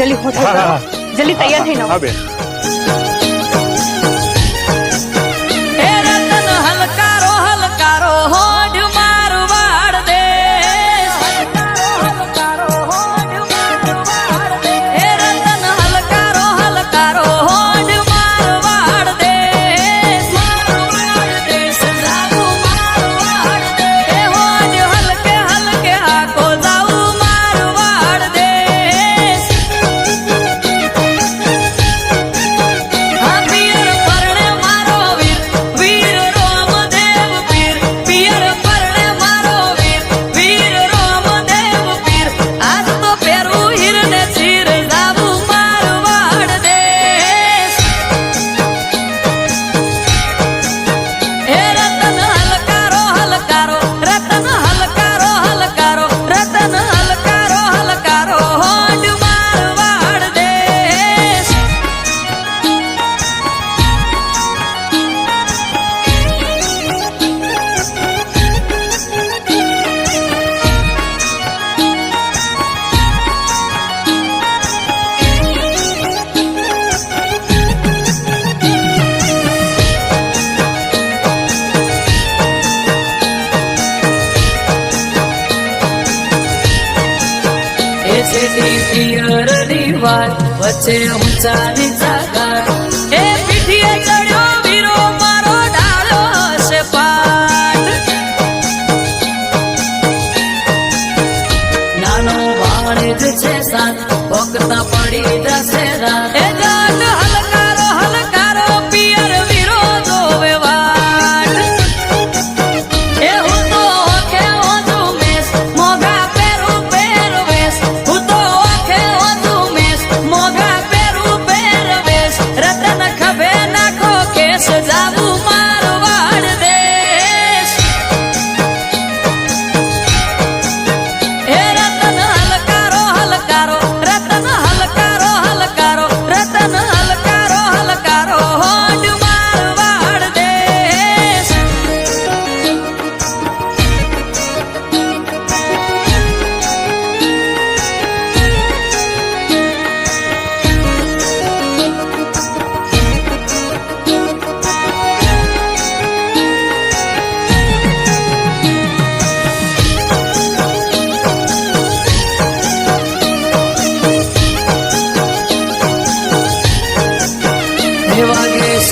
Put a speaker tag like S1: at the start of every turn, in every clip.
S1: जल्दी होटल जल्दी तैयार थे ना
S2: વાર વચ્ચે ઊંચા ની જાગા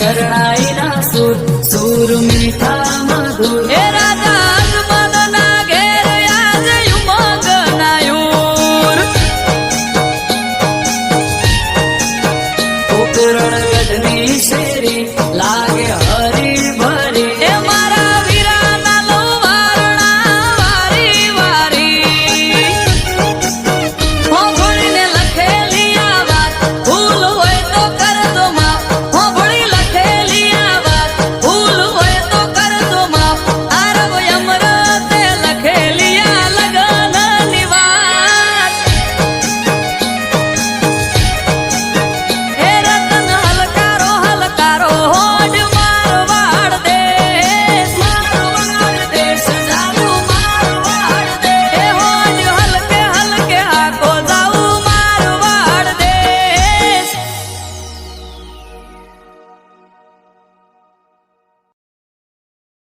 S2: शरणाईला सूर सूर